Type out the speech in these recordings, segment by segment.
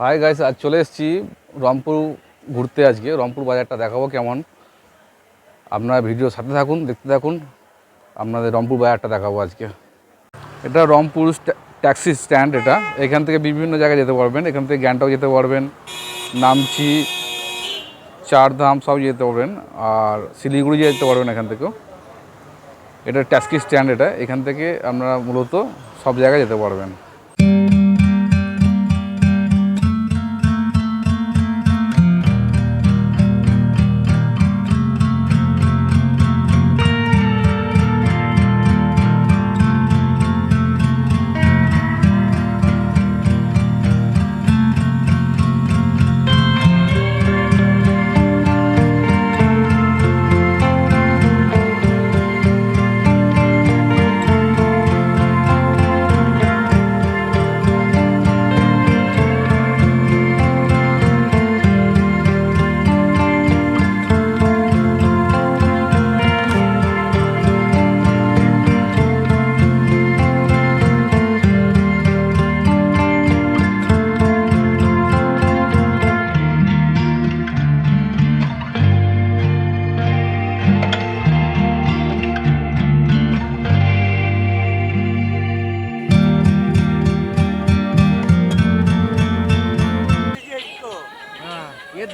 Hi guys আজ চলে এসেছি রংপুর ঘুরতে আজকে। রংপুর বাজারটা দেখাবো কেমন। আপনারা ভিডিও সাথে থাকুন, দেখতে থাকুন। আপনাদের রংপুর বাজারটা দেখাবো আজকে। এটা রংপুর ট্যাক্সি স্ট্যান্ড এটা। এখান থেকে বিভিন্ন জায়গায় যেতে পারবেন। এখান থেকে গ্যাংটক যেতে পারবেন। নামচি চারধাম সব যেতে পারবেন, আর শিলিগুড়ি যেতে পারবেন এখান থেকেও। এটা ট্যাক্সি স্ট্যান্ড এটা, এখান থেকে আপনারা মূলত সব জায়গায় যেতে পারবেন।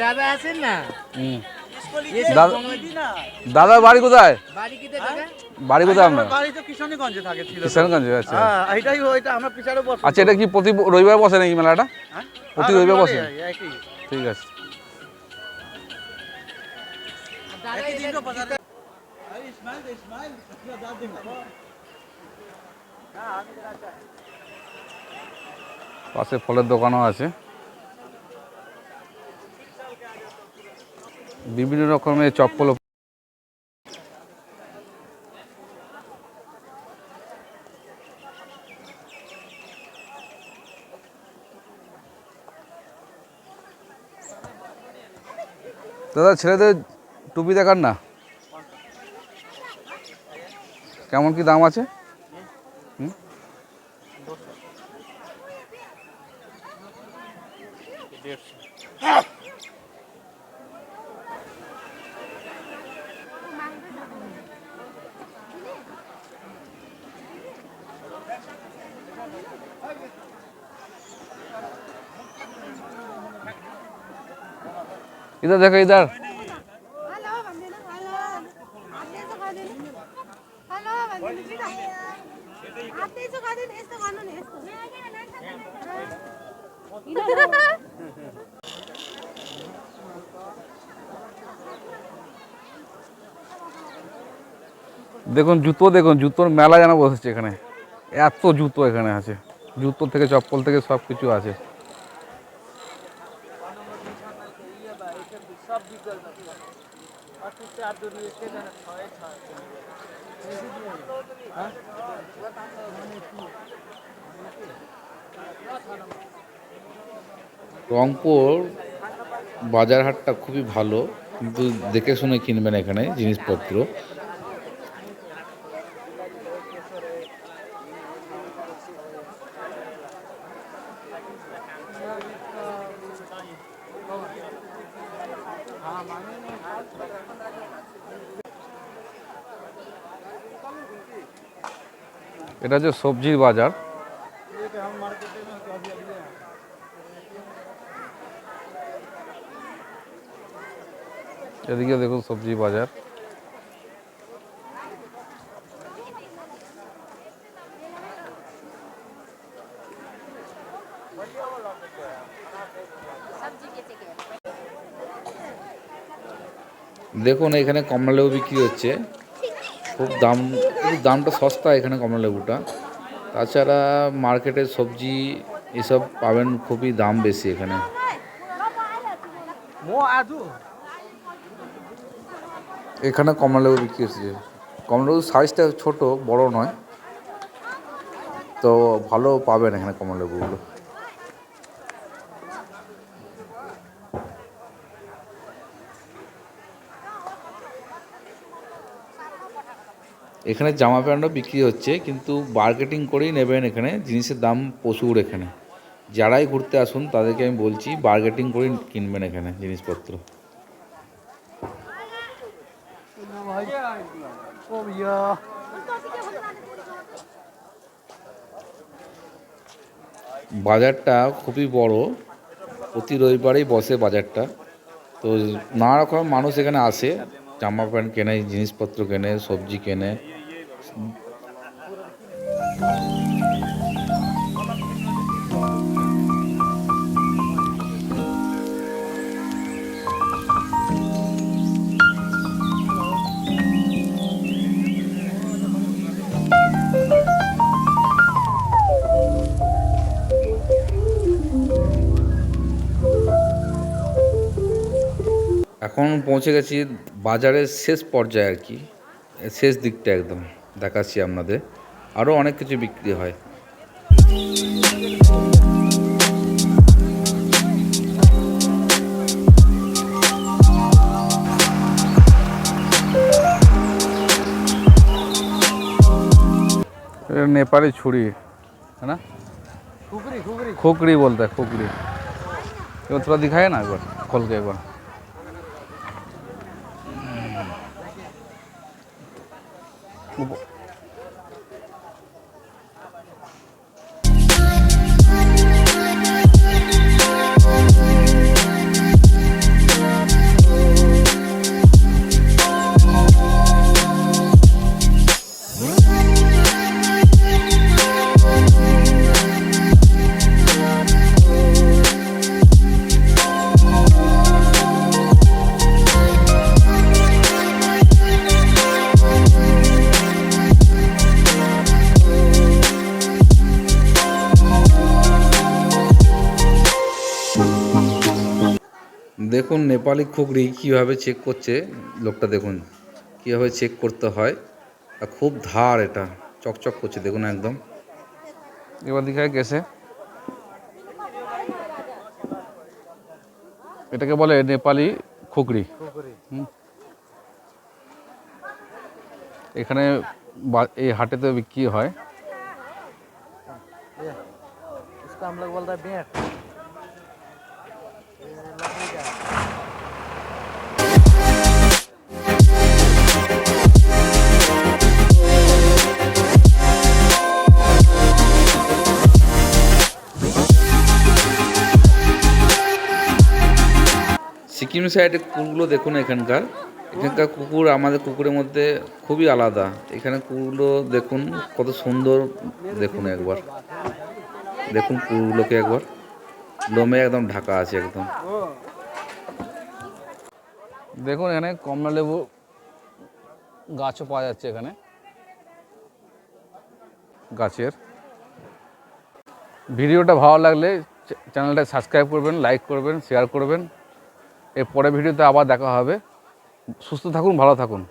দাদা আছেন না? দাদা বাড়ি কোথায়? বাড়ি কোথায় আচ্ছা।, আচ্ছা। এটা কি প্রতি রবিবার বসে নাকি মেলাটা? প্রতি রবিবার বসে? ঠিক আছে। পাশে ফলের দোকানও আছে। বিভিন্ন রকমের চপ্পল দাদা ছেলেদের টুপি দেখান না। কেমন কি দাম আছে? ইদার দেখো ইদার দেখুন জুতো, দেখুন, জুতোর মেলা যেন বসেছে এখানে। এত জুতো এখানে আছে। জুতো থেকে, চপ্পল থেকে সব কিছু আছে। রংপুর বাজার হাটটা খুবই ভালো কিন্তু দেখে শুনে কিনবেন এখানে জিনিসপত্র। এটা হচ্ছে সবজির বাজার। এদিকে দেখুন সবজি বাজার। দেখুন, এখানে কমলা লেবু বিক্রি হচ্ছে। খুব দাম দামটা সস্তা এখানে কমলা লেবুটা। তাছাড়া মার্কেটের সবজি এসব পাবেন, খুবই দাম বেশি এখানে। এখানে কমলা লেবু বিক্রি হচ্ছে। কমলা লেবুর সাইজটা ছোট, বড় নয়। তো ভালো পাবেন এখানে কমলা এখানে জামা প্যান্টও বিক্রি হচ্ছে, কিন্তু মার্কেটিং করেই নেবেন এখানে জিনিসের দাম প্রচুর এখানে। যারাই ঘুরতে আসুন, তাদেরকে আমি বলছি বার্গেটিং করেই কিনবেন এখানে জিনিসপত্র। বাজারটা খুবই বড়, প্রতি রবিবারেই বসে বাজারটা। তো নানা রকম মানুষ এখানে আসে। জামা প্যান্ট কেনে জিনিসপত্র কেনে সবজি কেনে এখন পৌঁছে গেছি বাজারের শেষ পর্যায়ে আর কি শেষ দিকটা একদম দেখাচ্ছি আপনাদের আরও অনেক কিছু বিক্রি হয় नेपाली छुरी है ना খুকরি খুকরি खोकड़ी बोलता है खोकड़ी ये थोड़ा दिखाए ना एक बार खोल के एक बार দেখুন নেপালি খুকরি কীভাবে চেক করছে লোকটা দেখুন কীভাবে চেক করতে হয় আর খুব ধার এটা চকচক করছে দেখুন একদম। এবার দেখায় গেছে। এটাকে বলে নেপালি খুকরি খুকরি এখানে বা- এই হাটেতে বিক্রি হয়। পশ্চিম সাইডে কুকুরগুলো দেখুন এখানকার। এখানকার কুকুর আমাদের কুকুরের মধ্যে খুবই আলাদা। এখানে কুকুরগুলো দেখুন, কত সুন্দর দেখুন একবার। দেখুন কুকুরগুলোকে একবার। লোমে একদম ঢাকা আছে একদম। দেখুন এখানে কমলা লেবু গাছও পাওয়া যাচ্ছে এখানে। গাছের। ভিডিওটা ভালো লাগলে চ্যানেলটা সাবস্ক্রাইব করবেন, লাইক করবেন, শেয়ার করবেন। এর পরের ভিডিওতে আবার দেখা হবে। সুস্থ থাকুন ভালো থাকুন।